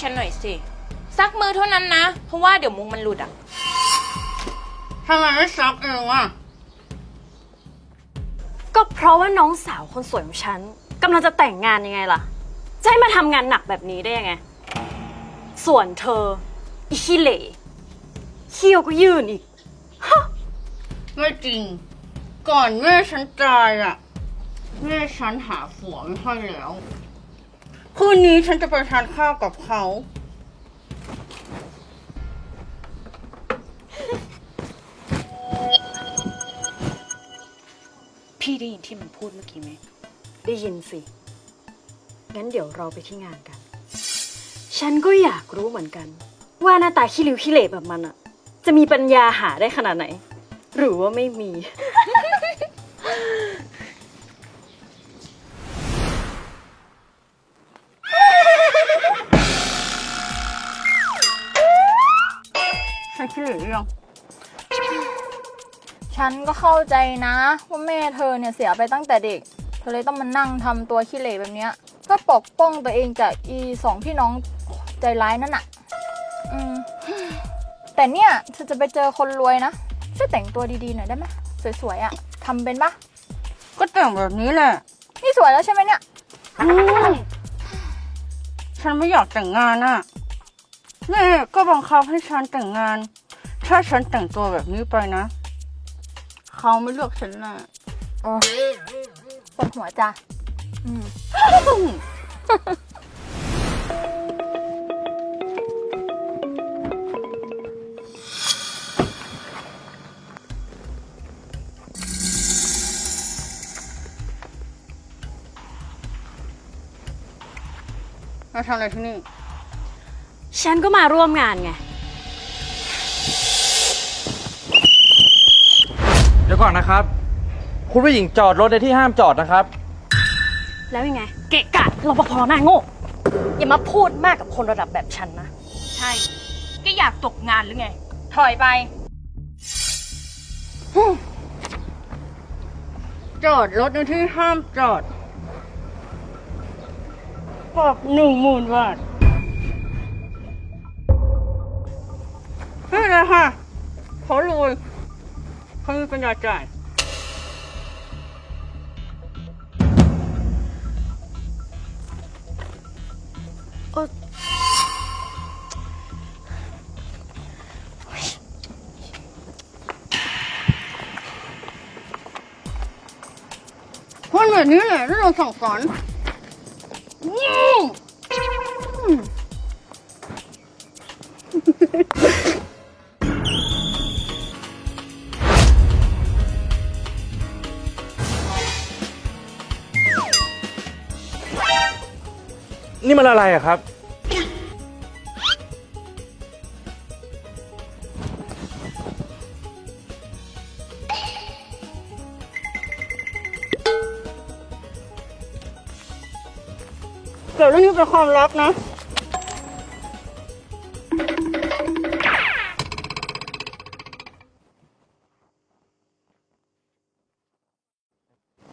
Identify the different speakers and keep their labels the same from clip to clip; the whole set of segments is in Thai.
Speaker 1: ฉันหน่อยสิ ซักมือเท่านั้นนะ เพราะว่าเดี๋ยวมุกมันหลุดอะ
Speaker 2: ทำไมไม่ซักเองอะ
Speaker 3: ก็เพราะว่าน้องสาวคนสวยของฉันกำลังจะแต่งงานยังไงล่ะ จะให้มาทำงานหนักแบบนี้ได้ยังไง ส่วนเธออีขี้เหล่เขี้ยวก็ยื่นอีก
Speaker 2: ไม่จริง ก่อนแม่ฉันตายอะ แม่ฉันหาผัวไม่ให้แล้ว คืนนี้ฉันจะไปทานข้าวกับเขา
Speaker 3: พี่ได้ยินที่มันพูดเมื่อกี้ไหม ได้ยินสิ งั้นเดี๋ยวเราไปที่งานกัน ฉันก็อยากรู้เหมือนกัน ว่าหน้าตาขี้ริ้วขี้เหร่แบบมันอะจะมีปัญญาหาได้ขนาดไหน หรือว่าไม่มี
Speaker 2: รือยัง
Speaker 4: ฉันก็เข้าใจนะว่าแม่เธอเนี่ยเสียไปตั้งแต่เด็ก เธอเลยต้องมานั่งทำตัวขี้เหร่แบบเนี้ยเพื่อปกป้องตัวเองจากอีสองพี่น้องใจร้ายนั่นน่ะ อืม แต่เนี่ยเธอจะไปเจอคนรวยนะช่วยแต่งตัวดีๆหน่อยได้ไหมสวยๆอะ่ะทำเป็นปะ
Speaker 2: ก็แต่งแบบนี้แหละ
Speaker 4: นี่สวยแล้วใช่ไหมเนี่ย
Speaker 2: ฉันไม่อยากแต่งงานอะแม่ก็บังคับให้ฉันแต่งงาน ถ้าฉันแต่งตัวแบบนี้ไปนะ เขาไม่เลือกฉันแน่
Speaker 4: ปวดหัวจ้ะอืม
Speaker 2: มาทำอะไรที่นี่
Speaker 3: ฉันก็มาร่วมงานไง
Speaker 5: ดี๋ยวก่อนนะครับ คุณผู้หญิงจอดรถในที่ห้ามจอดนะครับ
Speaker 3: แล้วยังไง เกะกะรปภหน้าโง่ อย่ามาพูดมากกับคนระดับแบบฉันนะ
Speaker 1: ใช่ก็อยากตกงานหรือไง ถอยไป
Speaker 2: จอดรถในที่ห้ามจอดปรับหนึ่งหมื่นบาทไม่เป็นไรค่ะเขารวย เขามีปัญญาจ่ายคนแบบนี้แหละที่เราสั่งสอน
Speaker 5: นี่มันอะไรอะครับ
Speaker 2: เกิดเรื่องนี้เป็นความลับนะ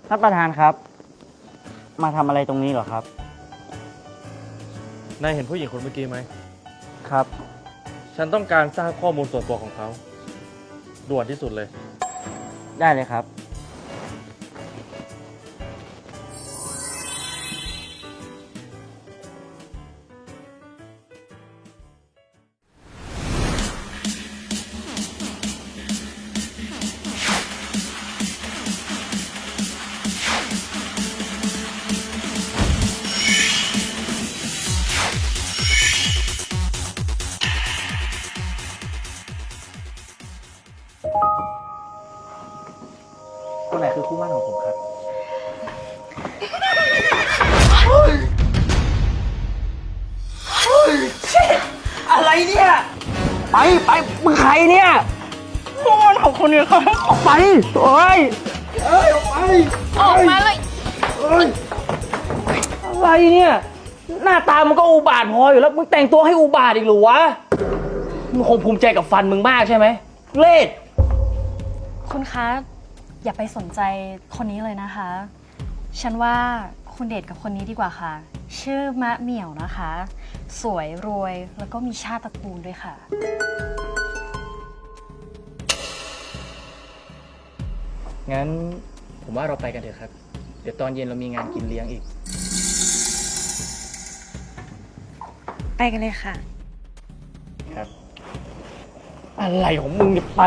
Speaker 6: ท่านประธานครับ มาทำอะไรตรงนี้เหรอครับ
Speaker 5: นายเห็นผู้หญิงคนเมื่อกี้ไหม
Speaker 6: ครับ
Speaker 5: ฉันต้องการทราบข้อมูลส่วนตัวของเขา ด่วนที่สุดเลย
Speaker 6: ได้เลยครับ ไปไปมึงใครเนี่ย
Speaker 2: คู่มันของคนนี้เขา
Speaker 6: ออกไปโอ้ย
Speaker 1: ออกมาเลย
Speaker 6: อะไรเนี่ย หน้าตามันก็อุบาทพออยู่แล้วมึงแต่งตัวให้อุบาทอีกเหรือวะมึงคงภูมิใจกับฟันมึงมากใช่ไหมเลด
Speaker 3: คุณคะ อย่าไปสนใจคนนี้เลยนะคะ ฉันว่าคุณเดทกับคนนี้ดีกว่าค่ะ ชื่อมะเหมี่ยวนะคะ สวยรวยแล้วก็มีชาติตระกูลด้วยค่ะ
Speaker 6: งั้นผมว่าเราไปกันเถอะครับ เดี๋ยวตอนเย็นเรามีงานกินเลี้ยงอีก
Speaker 3: ไปกันเลยค่ะ
Speaker 6: ครับ อะไรของมึงเนี่ยไป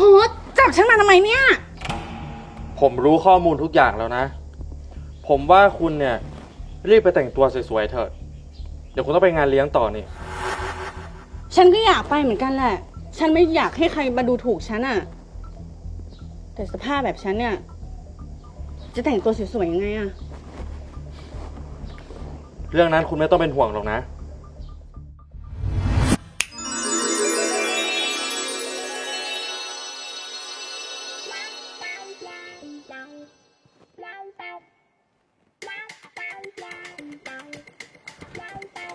Speaker 2: ไอ้รปภจับฉันมาทำไมเนี่ย
Speaker 5: ผมรู้ข้อมูลทุกอย่างแล้วนะ ผมว่าคุณเนี่ย รีบไปแต่งตัวสวยๆเถอะ เดี๋ยวคุณต้องไปงานเลี้ยงต่อนี่
Speaker 2: ฉันก็อยากไปเหมือนกันแหละ ฉันไม่อยากให้ใครมาดูถูกฉันอะแต่สภาพแบบฉันเนี่ย จะแต่งตัวสวยๆยังไงอะ
Speaker 5: เรื่องนั้นคุณไม่ต้องเป็นห่วงหรอกนะ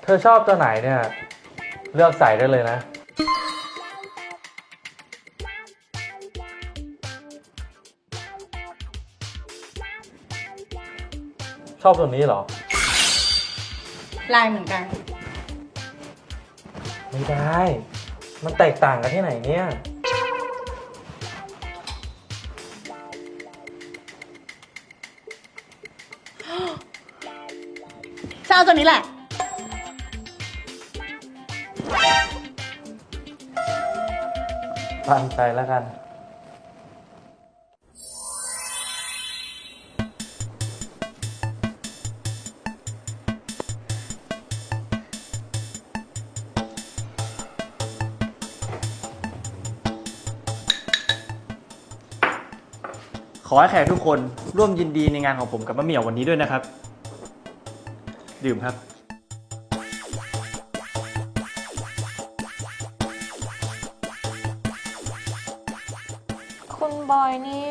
Speaker 5: เธอชอบตัวไหนเนี่ย เลือกใส่ได้เลยนะ ชอบตัวนี้เหรอ
Speaker 2: ลายเหมือนกัน
Speaker 5: ไม่ได้ มันแตกต่างกันที่ไหนเนี่ย
Speaker 2: จะเอาตัวนี้แหละ
Speaker 5: ตามใจแล้วกัน
Speaker 6: ขอให้แขกทุกคนร่วมยินดีในงานของผมกับมะเหมี่ยววันนี้ด้วยนะครับ ดื่มครับ
Speaker 1: คุณบอยนี่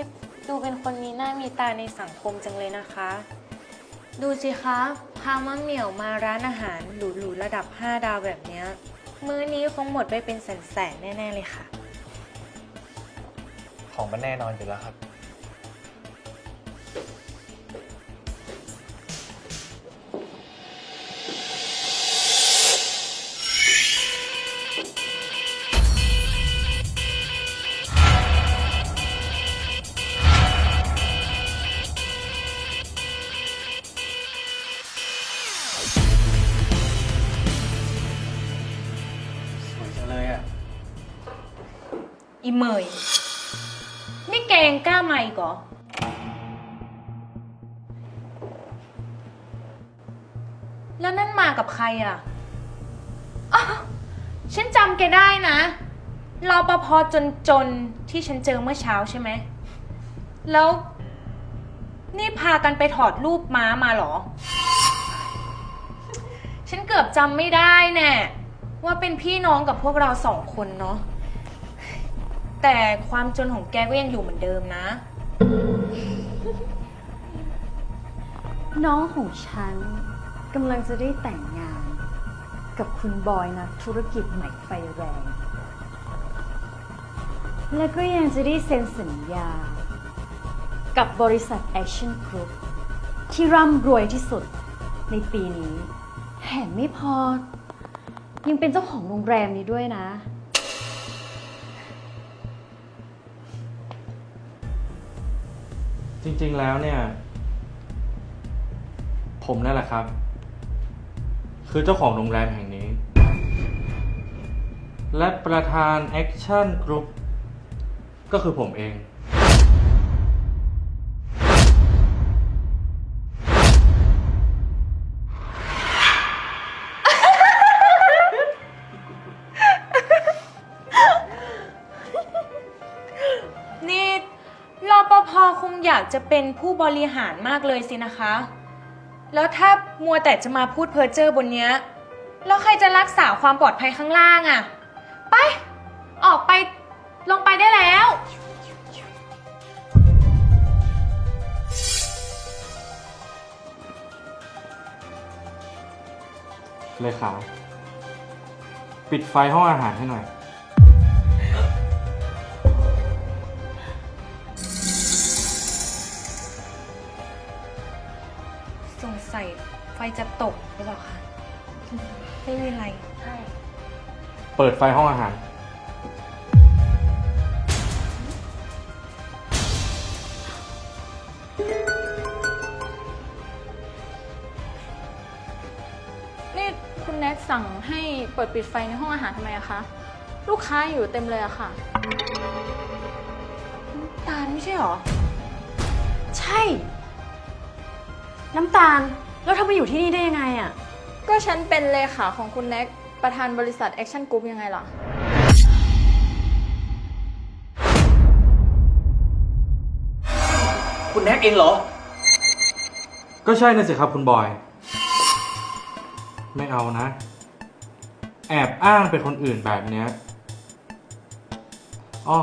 Speaker 1: ดูเป็นคนมีหน้ามีตาในสังคมจังเลยนะคะ ดูสิคะพามะเหมี่ยวมาร้านอาหารหรูๆระดับ 5 ดาวแบบเนี้ยมื้อนี้คงหมดไปเป็นแสนๆแน่ ๆ เลยค่ะ
Speaker 5: ของมันแน่นอนอยู่แล้วครับ
Speaker 6: เม
Speaker 1: ย นี่แกงกล้ามาอีกเหรอ แล้วนั่นมากับใครอะอ้าวฉันจำแกได้นะรอปภจนๆที่ฉันเจอเมื่อเช้าใช่ไหม แล้ว นี่พากันไปถอดรูปม้ามาเหรอ ฉันเกือบจำไม่ได้แน่ว่าเป็นพี่น้องกับพวกเราสองคนเนาะ แต่ความจนของแกก็ยังอยู่เหมือนเดิมนะ
Speaker 3: น้องของฉันกำลังจะได้แต่งงาน กับคุณบอยนะธุรกิจใหม่ไฟแรง และก็ยังจะได้เซ็นสัญญา กับบริษัท Action Group ที่ร่ำรวยที่สุดในปีนี้แถมไม่พอ ยังเป็นเจ้าของโรงแรมนี้ด้วยนะ
Speaker 5: จริงๆแล้วเนี่ย ผมนั่นแหละครับ คือเจ้าของโรงแรมแห่งนี้ และประธานแอคชั่นกรุ๊ป
Speaker 1: ก็คือผมเองากจะเป็นผู้บริหารมากเลยสินะคะ แล้วถ้ามัวแต่จะมาพูดเพ้อเจ้อบนเนี้ย แล้วใครจะรักษาความปลอดภัยข้างล่างอะ่ะ ไป ออกไป ลงไปได้แล้ว
Speaker 5: เลยขาปิดไฟห้องอาหารให้หน่อย
Speaker 1: จะตกหรือเปล่าคะไม่มีอะไร ใช่
Speaker 5: เปิดไฟห้องอาหาร
Speaker 4: นี่คุณแน็กสั่งให้เปิดปิดไฟในห้องอาหารทำไมอะคะ ลูกค้าอยู่เต็มเลยอะค่ะ
Speaker 1: ตาลไม่ใช่หรอ
Speaker 3: ใช่ น้ำตาล แล้วเธอมาอยู่ที่นี่ได้ยังไงอะ
Speaker 4: ก็ฉันเป็นเลขาของคุณแน็กประธานบริษัทแอคชั่นกรุ๊ปยังไงล่ะ
Speaker 6: คุณแน็กเองเหรอ
Speaker 5: ก็ใช่นะสิครับคุณบอย ไม่เอานะ แอบอ้างเป็นคนอื่นแบบเนี้ยอ้อ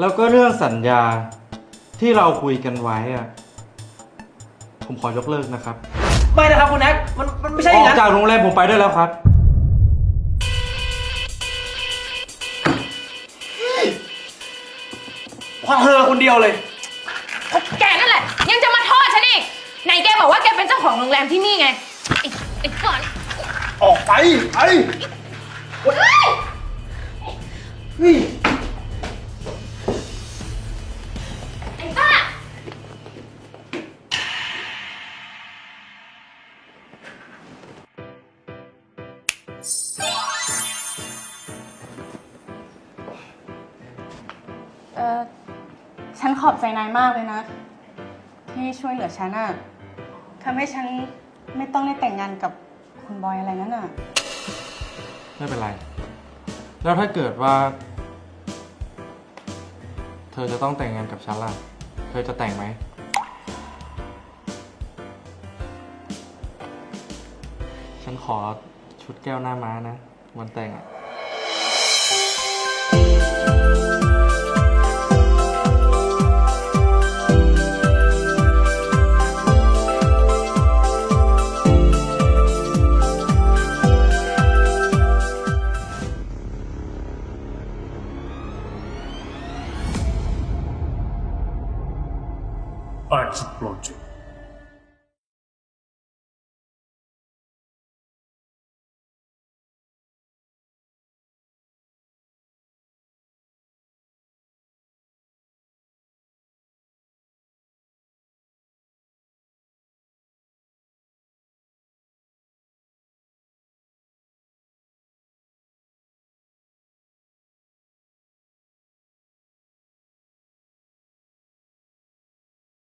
Speaker 5: แล้วก็เรื่องสัญญาที่เราคุยกันไว้อะผมขอยกเลิกนะครับ
Speaker 6: ไม่นะครับคุณแน็กมันมันไม่ใช่อ
Speaker 5: อย่างอก
Speaker 6: นั้น
Speaker 5: จากโรงแรมผมไปได้แล้วครับ
Speaker 6: เพราะเธอคนเดียวเลย
Speaker 1: แกนั่นแหละ ยังจะมาโทษฉันอีกไหนแกบอกว่าแกเป็นเจ้าของโรงแรมที่นี่ไงไอ้ไอ้ก่อน
Speaker 6: ออกไป ไป
Speaker 1: ไมา
Speaker 2: กเลยนะ ที่ช่วยเหลือฉันอะทำให้ฉันไม่ต้องได้แต่งงานกับคุณบอยอะไรนั่นอะ
Speaker 5: ไม่เป็นไร แล้วถ้าเกิดว่า เธอจะต้องแต่งงานกับฉันล่ะ เธอจะแต่งไหม ฉันขอชุดแก้วหน้าม้านะ วันแต่งอะ